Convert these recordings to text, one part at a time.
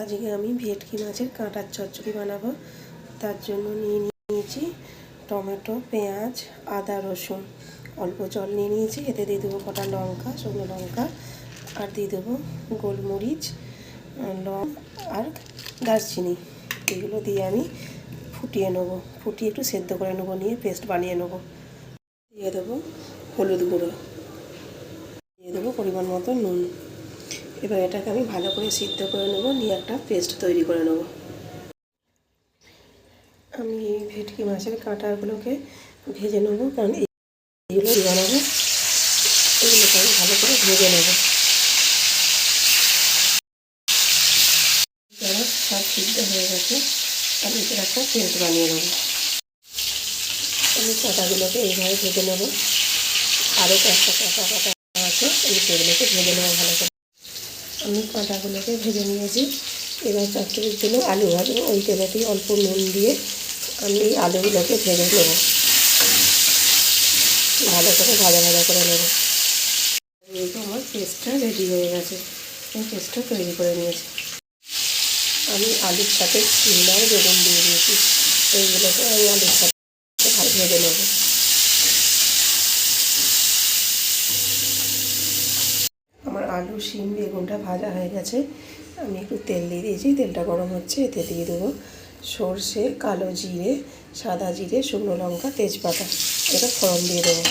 আজকে আমি ভেটকি মাছের কাঁটার চচ্চড়ি বানাবো। তার জন্য নিয়ে নিয়েছি টমেটো, পেঁয়াজ, আদা, রসুন। অল্প জল নিয়ে নিয়েছি, এতে দিয়ে দেবো কটা লঙ্কা, শুকনো লঙ্কা, আর দিয়ে দেবো গোলমরিচ, লং, আর দারচিনি। এগুলো দিয়ে আমি ফুটিয়ে নেব। ফুটিয়ে একটু সেদ্ধ করে নেব, নিয়ে পেস্ট বানিয়ে নেব। দিয়ে দেবো হলুদ গুঁড়ো দিয়ে দেবো পরিমাণ মতো নুন এবার এটাকে আমি ভালো করে সিদ্ধ করে নেব, নিয়ে একটা পেস্ট তৈরি করে নেব। আমি এই ভেটকি মাছের কাঁটাগুলোকে ভেজে নেব, কারণ এইগুলো বানাবো। এগুলোকে আমি ভালো করে ভেজে নেব। সব সিদ্ধ হয়ে গেছে, আমি একটা পেস্ট বানিয়ে নেব। আমি কাঁটাগুলোকে এইভাবে ভেজে নেব। আরও কয়েকটা কাঁটা কাঁটা আছে আমি সেগুলোকে ভেজে নেব ভালো করে। আমি কাঁটাগুলোকে ভেজে নিয়েছি। এবার চচ্চড়ির জন্য আলু। ভাজবো ওই তেলেতেই অল্প নুন দিয়ে আমি আলুগুলোকে ভেজে নেব। ভালো করে ভাজা ভাজা করে নেব। এই তো আমার পেস্টটা রেডি হয়ে গেছে, আমি পেস্টটা তৈরি করে নিয়েছি। আমি আলুর সাথে শিমলাও বেগুন দিয়ে দিয়েছি। এইগুলোকে আমি আলুর সাথে ভেজে নেব আমার আলু, শিম, বেগুনটা ভাজা হয়ে গেছে। আমি একটু তেল দিয়ে দিয়েছি, তেলটা গরম হচ্ছে, এতে দিয়ে দেবো সর্ষে, কালো জিরে, সাদা জিরে, শুকনো লঙ্কা, তেজপাতা। এটা ফোড়ন দিয়ে দেবো।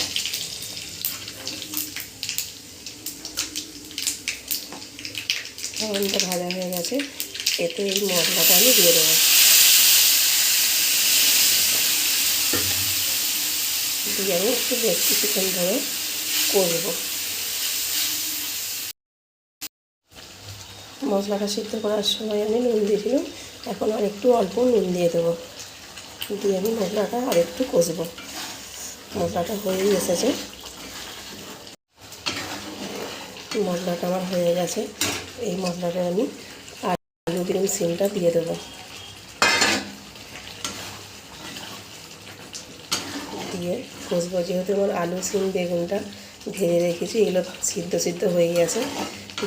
ফোড়নটা ভাজা হয়ে গেছে, এতে এই মশলাটা আমি দিয়ে দেবো। দিয়ে আমি একটু বেশ কিছুক্ষণ ধরে করব। মশলাটা সিদ্ধ করার সময় আমি নুন দিয়েছিলাম। এখন আর একটু অল্প নুন দিয়ে দেবো। দিয়ে আমি মশলাটা আর একটু কষবো। মশলাটা হয়েই এসেছে। মশলাটা আমার হয়ে গেছে। এই মশলাটা আমি আর আলু গ্রিন সিমটা দিয়ে দেবো। দিয়ে কষবো। যেহেতু আমার আলু, সিম, বেগুনটা ভেজে রেখেছি, এগুলো সিদ্ধ সিদ্ধ হয়ে গেছে।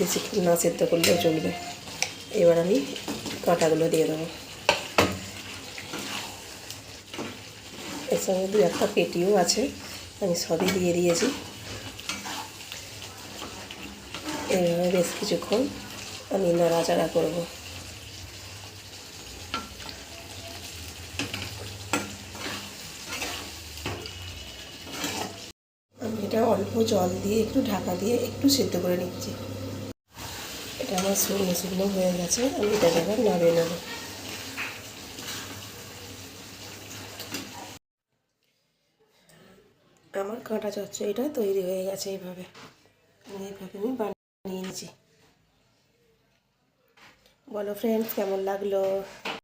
বেশিক্ষণ না সেদ্ধ করলেও চলবে। এবার আমি কাঁটাগুলো দিয়ে দেবো। এর সঙ্গে দু একটা পেটিও আছে, আমি সবই দিয়ে দিয়েছি। এইভাবে বেশ কিছুক্ষণ আমি নাড়াচাড়া করব। আমি এটা অল্প জল দিয়ে, একটু ঢাকা দিয়ে একটু সেদ্ধ করে নিচ্ছি। এটা আমার শুকনো শুকনো হয়ে গেছে, আমি এটাকে এবার নাড়িয়ে নেব। আমার কাঁটা চচ্চড়িটা তৈরি হয়ে গেছে এইভাবে। এইভাবে আমি বানিয়ে নিয়েছি। বলো ফ্রেন্ডস কেমন লাগল?